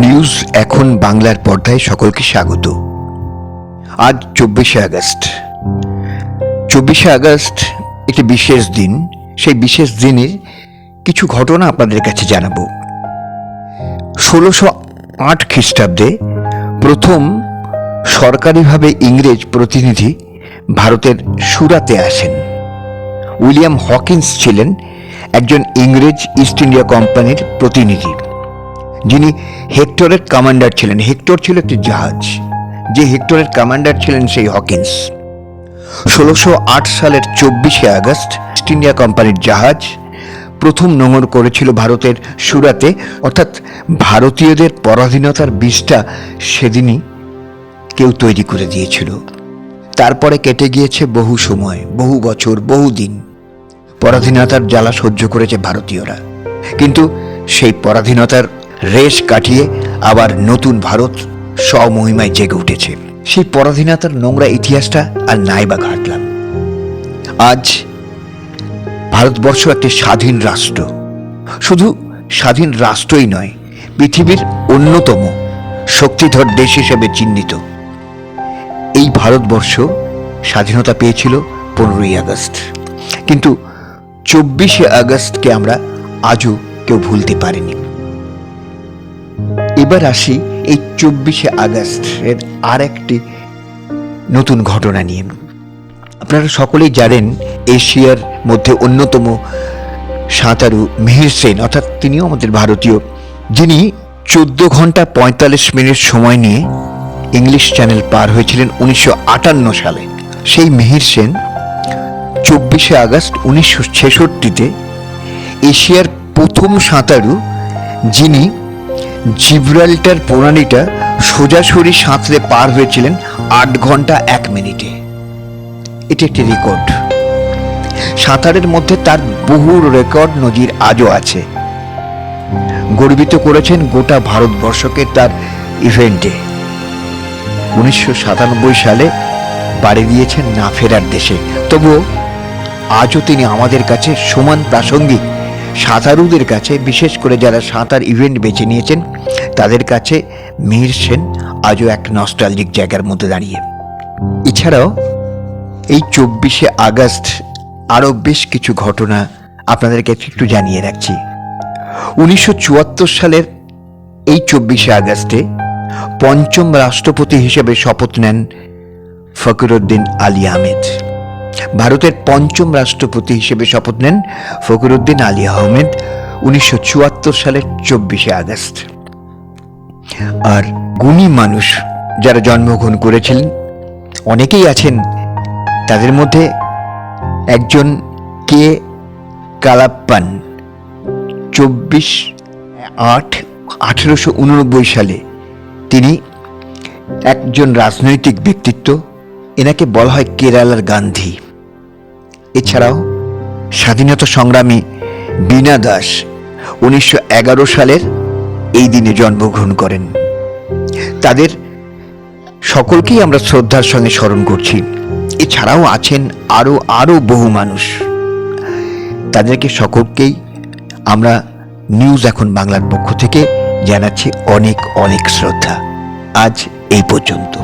News এখন বাংলার পর্দায় সকলকে স্বাগত। আজ চব্বিশে আগস্ট। চব্বিশে আগস্ট একটি বিশেষ দিন। সেই বিশেষ দিনের কিছু ঘটনা আপনাদের কাছে জানাব। ষোলোশো আট খ্রিস্টাব্দে প্রথম সরকারিভাবে ইংরেজ প্রতিনিধি ভারতের সুরাতে আসেন। উইলিয়াম হকিন্স ছিলেন একজন ইংরেজ ইস্ট ইন্ডিয়া কোম্পানির প্রতিনিধি। যিনি হেক্টরের কমান্ডার ছিলেন। হেক্টর ছিল একটি জাহাজ। যে হেক্টরের কমান্ডার ছিলেন সেই হকিন্স। ষোলোশো আট সালের চব্বিশে আগস্ট ইস্ট ইন্ডিয়া কোম্পানির জাহাজ প্রথম নোঙর করেছিল ভারতের সুরাতে। অর্থাৎ ভারতীয়দের পরাধীনতার বীজটা সেদিনই কেউ তৈরি করে দিয়েছিল। তারপরে কেটে গিয়েছে বহু সময়, বহু বছর, বহু দিন। পরাধীনতার জ্বালা সহ্য করেছে ভারতীয়রা। কিন্তু সেই পরাধীনতার রেশ কাটিয়ে আবার নতুন ভারত স্বমহিমায় জেগে উঠেছে। সেই পরাধীনতার নোংরা ইতিহাসটা আর নাই বা ঘাটলাম। আজ ভারতবর্ষ একটি স্বাধীন রাষ্ট্র। শুধু স্বাধীন রাষ্ট্রই নয়, পৃথিবীর অন্যতম শক্তিধর দেশ হিসেবে চিহ্নিত। এই ভারতবর্ষ স্বাধীনতা পেয়েছিল পনেরোই আগস্ট। কিন্তু চব্বিশে আগস্টকে আমরা আজও কেউ ভুলতে পারিনি। এবার আসি এই চব্বিশে আগস্টের আর একটি নতুন ঘটনা নিয়ে। আপনারা সকলেই জানেন এশিয়ার মধ্যে অন্যতম সাঁতারু মিহির সেন, অর্থাৎ তিনিও আমাদের ভারতীয়। যিনি চোদ্দ ঘণ্টা পঁয়তাল্লিশ মিনিট সময় নিয়ে ইংলিশ চ্যানেল পার হয়েছিলেন উনিশশো আটান্ন সালে। সেই মিহির সেন চব্বিশে আগস্ট উনিশশো ছেষট্টিতে এশিয়ার প্রথম সাঁতারু যিনি জিব্রাল্টার প্রণালীটা সোজাসুরি সাঁতরে পার হয়েছিলেন আট ঘণ্টা এক মিনিটে। এটি একটি রেকর্ড। সাঁতারের মধ্যে তার বহু রেকর্ড নজির আজও আছে। গর্বিত করেছেন গোটা ভারতবর্ষকে তার ইভেন্টে। উনিশশো সাতানব্বই সালে পাড়ি দিয়েছেন না ফেরার দেশে। তবুও আজও তিনি আমাদের কাছে সমান প্রাসঙ্গিক। সাঁতারুদের কাছে, বিশেষ করে যারা সাঁতার ইভেন্ট বেছে নিয়েছেন, তাদের কাছে মিহির সেন আজও এক নস্টালজিক জায়গার মধ্যে দাঁড়িয়ে। এছাড়াও এই চব্বিশে আগস্ট আরও বেশ কিছু ঘটনা আপনাদেরকে একটু জানিয়ে রাখছি। উনিশশো চুয়াত্তর সালের এই চব্বিশে আগস্টে পঞ্চম রাষ্ট্রপতি হিসেবে শপথ নেন ফকরুদ্দিন আলী আহমেদ। ভারতের পঞ্চম রাষ্ট্রপতি হিসেবে শপথ নেন ফকরুদ্দিন আলী আহমেদ উনিশশো চুয়াত্তর সালের চব্বিশে আগস্ট। আর গুণী মানুষ যারা জন্মগ্রহণ করেছিলেন, অনেকেই আছেন তাদের মধ্যে একজন কে কালাপ্পান। চব্বিশ আট আঠেরোশো উননব্বই সালে তিনি একজন রাজনৈতিক ব্যক্তিত্ব, এনাকে বলা হয় কেরালার গান্ধী। এছাড়াও স্বাধীনতা সংগ্রামী বীণা দাস উনিশশো এগারো সালের এই দিনে জন্মগ্রহণ করেন। তাদের সকলকেই আমরা শ্রদ্ধার সঙ্গে স্মরণ করছি। এছাড়াও আছেন আরও আরও বহু মানুষ। তাদেরকে সকলকেই আমরা নিউজ এখন বাংলার পক্ষ থেকে জানাচ্ছি অনেক অনেক শ্রদ্ধা। আজ এই পর্যন্ত।